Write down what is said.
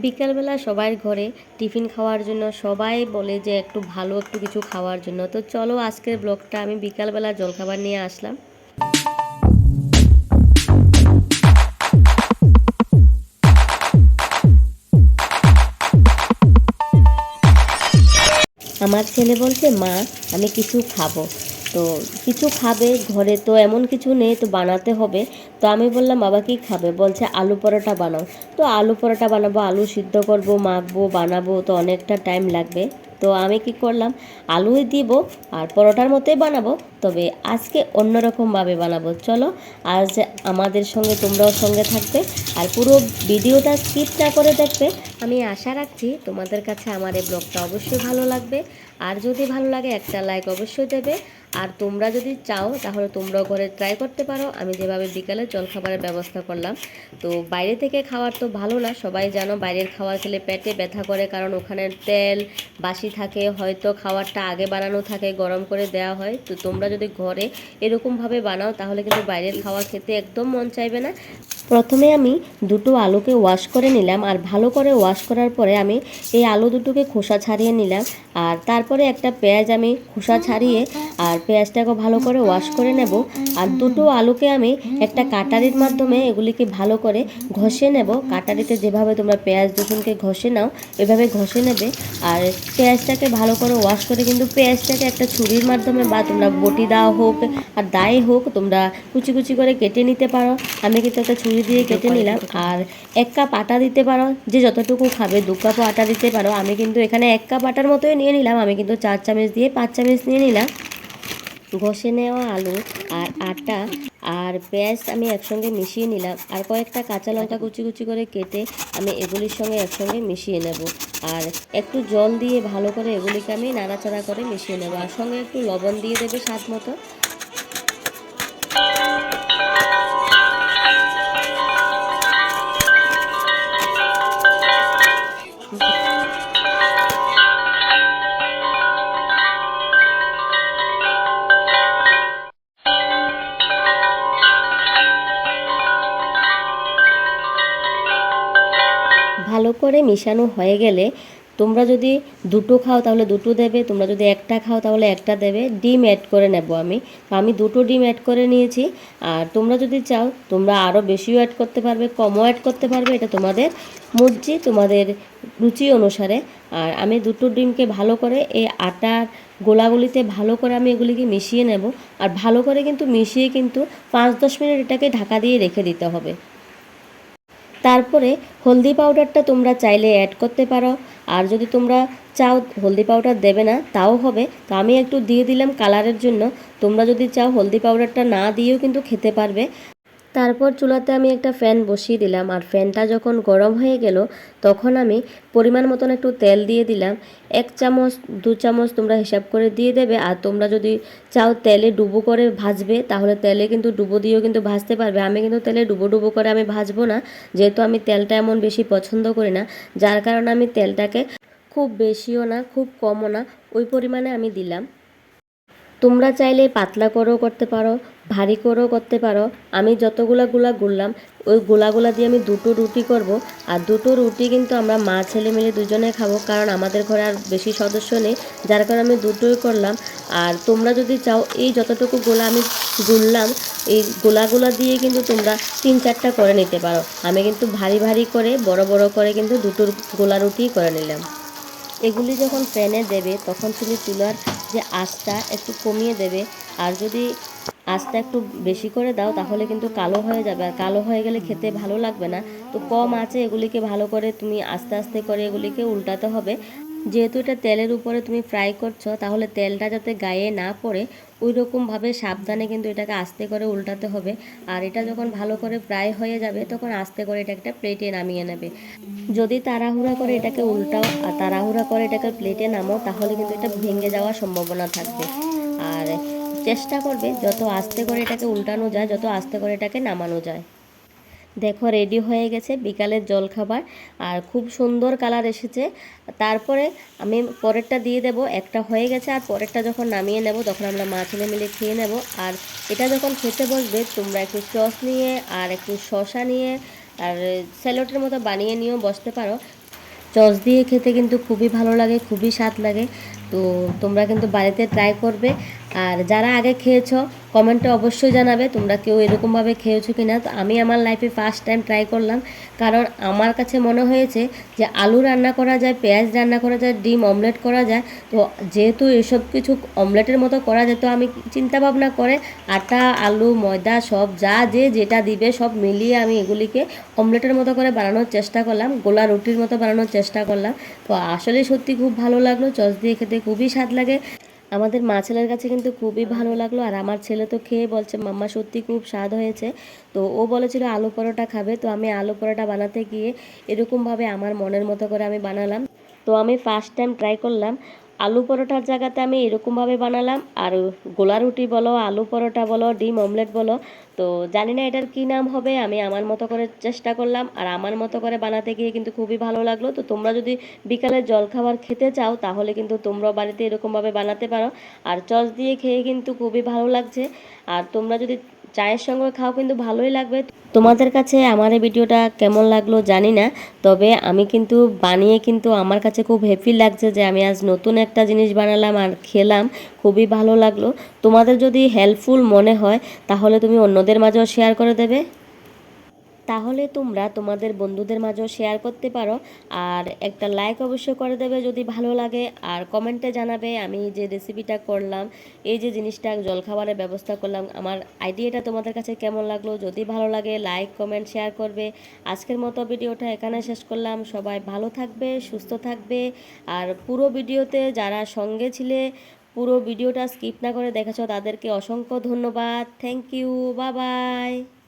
বিকালবেলা সবার ঘরে টিফিন খাওয়ার জন্য সবাই বলে যে একটু ভালো একটু কিছু খাওয়ার জন্য। তো চলো আজকের ব্লগটা আমি বিকালবেলা জলখাবার নিয়ে আসলাম। আমার ছেলে বলছে, মা, আমি কিছু খাব। তো কিছু খাবে, ঘরে তো এমন কিছু নেই, তো বানাতে হবে। তো আমি বললাম, বাবা, কি খাবে? বলছে, আলু পরোটা বানাও। তো আলু পরোটা বানাবো, আলু সিদ্ধ করব, মাখবো, বানাবো, তো অনেকটা টাইম লাগবে। তো আমি কি করলাম, আলুই দিব আর পরোটার মতোই বানাবো, তবে আজকে অন্যরকমভাবে বানাবো। চলো, আজ আমাদের সঙ্গে তোমরাও সঙ্গে থাকবে আর পুরো ভিডিওটা স্কিপ না করে দেখবে। আমি আশা রাখছি তোমাদের কাছে আমার এই ব্লগটা অবশ্যই ভালো লাগবে। আর যদি ভালো লাগে, একটা লাইক অবশ্যই দেবে। আর তোমরা যদি চাও, তাহলে তোমরাও ঘরে ট্রাই করতে পারো। আমি যেভাবে বিকালে জলখাবারের ব্যবস্থা করলাম। তো বাইরে থেকে খাওয়ার তো ভালো না। সবাই জানো বাইরের খাবার খেলে পেটে ব্যথা করে, কারণ ওখানে তেল, বাসি থাকে, হয়তো খাবারটা আগে বানানো থাকে, গরম করে দেওয়া হয়। তো তোমরা যদি ঘরে এরকমভাবে বানাও, তাহলে কিন্তু বাইরের খাওয়া খেতে একদম মন চাইবে না। প্রথমে আমি দুটো আলুকে ওয়াশ করে নিলাম আর ভালো করে ওয়াশ করার পরে আমি এই আলু দুটোকে খোসা ছাড়িয়ে নিলাম। আর তারপরে একটা পেঁয়াজ আমি খোসা ছাড়িয়ে আর পেঁয়াজটাকে ভালো করে ওয়াশ করে নেব। আর দুটো আলুকে আমি একটা কাটারির মাধ্যমে এগুলিকে ভালো করে ঘষে নেব। কাটারিতে যেভাবে তোমরা পেঁয়াজ রসুনকে ঘষে নাও, এভাবে ঘষে নেবে। আর পেঁয়াজটাকে ভালো করে ওয়াশ করে কিন্তু পেঁয়াজটাকে একটা ছুরির মাধ্যমে বা তোমরা বটি দেওয়া হোক আর দায় হোক তোমরা কুচি কুচি করে কেটে নিতে পারো। আমি কিন্তু একটা দিয়ে কেটে নিলাম। আর এক কাপ আটা দিতে পারো। যে যতটুকু খাবে দু কাপও আটা দিতে পারো। আমি কিন্তু এখানে এক কাপ আটার মতোই নিয়ে নিলাম। আমি কিন্তু চার চামচ দিয়ে পাঁচ চামচ নিয়ে নিলাম। ঘষে নেওয়া আলু আর আটা আর পেঁয়াজ আমি একসঙ্গে মিশিয়ে নিলাম। আর কয়েকটা কাঁচা লঙ্কা কুচি কুচি করে কেটে আমি এগুলির সঙ্গে একসঙ্গে মিশিয়ে নেব। আর একটু জল দিয়ে ভালো করে এগুলিকে আমি নাড়াচাড়া করে মিশিয়ে নেব। আর সঙ্গে একটু লবণ দিয়ে দেবে স্বাদ মতো। ভালো করে মিশানো হয়ে গেলে তোমরা যদি দুটো খাও তাহলে দুটো দেবে, তোমরা যদি একটা খাও তাহলে একটা দেবে, ডিম অ্যাড করে নেব আমি। তো আমি দুটো ডিম অ্যাড করে নিয়েছি। আর তোমরা যদি চাও, তোমরা আরও বেশিও অ্যাড করতে পারবে, কমও অ্যাড করতে পারবে, এটা তোমাদের মর্জি, তোমাদের রুচি অনুসারে। আর আমি দুটো ডিমকে ভালো করে এই আটার গোলাগুলিতে ভালো করে আমি এগুলিকে মিশিয়ে নেব। আর ভালো করে কিন্তু মিশিয়ে কিন্তু পাঁচ দশ মিনিট এটাকে ঢাকা দিয়ে রেখে দিতে হবে। তারপরে হলদি পাউডারটা তোমরা চাইলে অ্যাড করতে পারো। আর যদি তোমরা চাও হলদি পাউডার দেবে না, তাও হবে। তো আমি একটু দিয়ে দিলাম কালারের জন্য। তোমরা যদি চাও হলদি পাউডারটা না দিয়েও কিন্তু খেতে পারবে। তারপর চুলাতে আমি একটা ফ্যান বসিয়ে দিলাম আর ফ্যানটা যখন গরম হয়ে গেল, তখন আমি পরিমাণ মতন একটু তেল দিয়ে দিলাম। এক চামচ, দু চামচ তোমরা হিসাব করে দিয়ে দেবে আর তোমরা যদি চাও তেলে ডুবো করে ভাজবে, তাহলে তেলে কিন্তু ডুবো দিয়েও কিন্তু ভাজতে পারবে। আমি কিন্তু তেলে ডুবো ডুবো করে আমি ভাজবো না, যেহেতু আমি তেলটা এমন বেশি পছন্দ করি না। যার কারণে আমি তেলটাকে খুব বেশিও না, খুব কমও না, ওই পরিমাণে আমি দিলাম। তোমরা চাইলে পাতলা করেও করতে পারো, ভারী করেও করতে পারো। আমি যতগুলা গুলা গুললাম ওই গোলাগুলা দিয়ে আমি দুটো রুটি করব। আর দুটো রুটি কিন্তু আমরা মা, ছেলে মিলে দুজনে খাব, কারণ আমাদের ঘরে আর বেশি সদস্য নেই। যার কারণে আমি দুটোই করলাম। আর তোমরা যদি চাও, এই যতটুকু গোলা আমি গুললাম এই গোলাগুলা দিয়ে কিন্তু তোমরা তিন চারটা করে নিতে পারো। আমি কিন্তু ভারী ভারী করে, বড় বড় করে কিন্তু দুটো গোলা রুটি করে নিলাম। এগুলি যখন প্যানে দেবে, তখন তুমি চুলার যে আঁচটা একটু কমিয়ে দেবে। আর যদি আঁচটা একটু বেশি করে দাও, তাহলে কিন্তু কালো হয়ে যাবে। আর কালো হয়ে গেলে খেতে ভালো লাগবে না। তো কম আছে, এগুলিকে ভালো করে তুমি আস্তে আস্তে করে এগুলিকে উল্টাতে হবে। যেহেতু এটা তেলের উপরে তুমি ফ্রাই করছ, তাহলে তেলটা যাতে গায়ে না পড়ে ওই রকমভাবে সাবধানে কিন্তু এটাকে আস্তে করে উল্টাতে হবে। আর এটা যখন ভালো করে ফ্রাই হয়ে যাবে, তখন আস্তে করে এটা একটা প্লেটে নামিয়ে নেবে। যদি তাড়াহুড়া করে এটাকে উল্টাও, আর তাড়াহুড়া করে এটাকে প্লেটে নামো তাহলে কিন্তু এটা ভেঙে যাওয়ার সম্ভাবনা থাকবে। আর চেষ্টা করবে, যত আস্তে করে এটাকে উল্টানো যায়, যত আস্তে করে এটাকে নামানো যায়। দেখো রেডি হয়ে গেছে বিকালের জলখাবার। আর খুব সুন্দর কালার এসেছে। তারপরে আমি পরেরটা দিয়ে দেব, একটা হয়ে গেছে। আর পরেরটা যখন নামিয়ে নেব, তখন আমরা মা ছেলে মিলে খেয়ে নেব। আর এটা যখন খেতে বসবে, তোমরা একটু সস নিয়ে আর একটু শশা নিয়ে আর স্যালোটের মতো বানিয়ে নিয়েও বসতে পারো। চচ দিয়ে খেতে কিন্তু খুবই ভালো লাগে, খুবই স্বাদ লাগে। তো তোমরা কিন্তু বাড়িতে ট্রাই করবে। আর যারা আগে খেয়েছো কমেন্টে অবশ্যই জানাবে তোমরা কেউ এরকমভাবে খেয়েছো কি না তো আমি আমার লাইফে ফার্স্ট টাইম ট্রাই করলাম। কারণ আমার কাছে মনে হয়েছে যে আলু রান্না করা যায়, পেঁয়াজ রান্না করা যায়, ডিম অমলেট করা যায়। তো যেহেতু এসব কিছু অমলেটের মতো করা যায়, তো আমি চিন্তা ভাবনা করে আটা, আলু, ময়দা সব যা যে যেটা দিবে সব মিলিয়ে আমি এগুলিকে অমলেটের মতো করে বানানোর চেষ্টা করলাম। গোলা রুটির মতো বানানোর চেষ্টা করলাম। তো আসলে সত্যি খুব ভালো লাগল। চস দিয়ে খেতে খুবই স্বাদ লাগে। আমাদের মা ছেলের কাছে কিন্তু খুবই ভালো লাগল। আর আমার ছেলে তো খেয়ে বলছে, মাম্মা, সত্যি খুব স্বাদ হয়েছে। তো ও বলেছিল, আলু পরোটা খাবে। তো আমি আলু পরোটা বানাতে গিয়ে এরকমভাবে আমার মনের মতো করে আমি বানালাম। তো আমি ফার্স্ট টাইম ট্রাই করলাম। আলু পরোটার জায়গাতে আমি এরকমভাবে বানালাম। আর গোলা রুটি বলো, আলু পরোটা বলো, ডিম অমলেট বলো, তো জানি না এটার কী নাম হবে, আমি আমার মতো করে চেষ্টা করলাম। আর আমার মতো করে বানাতে গিয়ে কিন্তু খুবই ভালো লাগল। তো তোমরা যদি বিকালে জলখাবার খেতে চাও, তাহলে কিন্তু তোমরাও বাড়িতে এরকমভাবে বানাতে পারো। আর চচ দিয়ে খেয়ে কিন্তু খুবই ভালো লাগছে। আর তোমরা যদি চায়ের সঙ্গে খাও কিন্তু ভালোই লাগবে। তোমাদের কাছে আমার এই ভিডিওটা কেমন লাগল জানি না, তবে আমি কিন্তু বানিয়ে কিন্তু আমার কাছে খুব হ্যাপি লাগছে যে আমি আজ নতুন একটা জিনিস বানালাম আর খেলাম, খুবই ভালো লাগল। তোমাদের যদি হেল্পফুল মনে হয়, তাহলে তুমি অন্যদের মাঝেও শেয়ার করে দেবে। তাহলে তোমরা তোমাদের বন্ধুদের মাঝেও শেয়ার করতে পারো। আর একটা লাইক অবশ্যই করে দেবে যদি ভালো লাগে। আর কমেন্টে জানাবে, আমি যে রেসিপিটা করলাম, এই যে জিনিসটা জলখাবারের ব্যবস্থা করলাম, আমার আইডিয়াটা তোমাদের কাছে কেমন লাগল? যদি ভালো লাগে লাইক কমেন্ট শেয়ার করবে। আজকের মতো ভিডিওটা এখানে শেষ করলাম। সবাই ভালো থাকবে, সুস্থ থাকবে। আর পুরো ভিডিওতে যারা সঙ্গে ছিলে, পুরো ভিডিওটা স্কিপ না করে দেখেছ, তাদেরকে অসংখ্য ধন্যবাদ। Thank you bye bye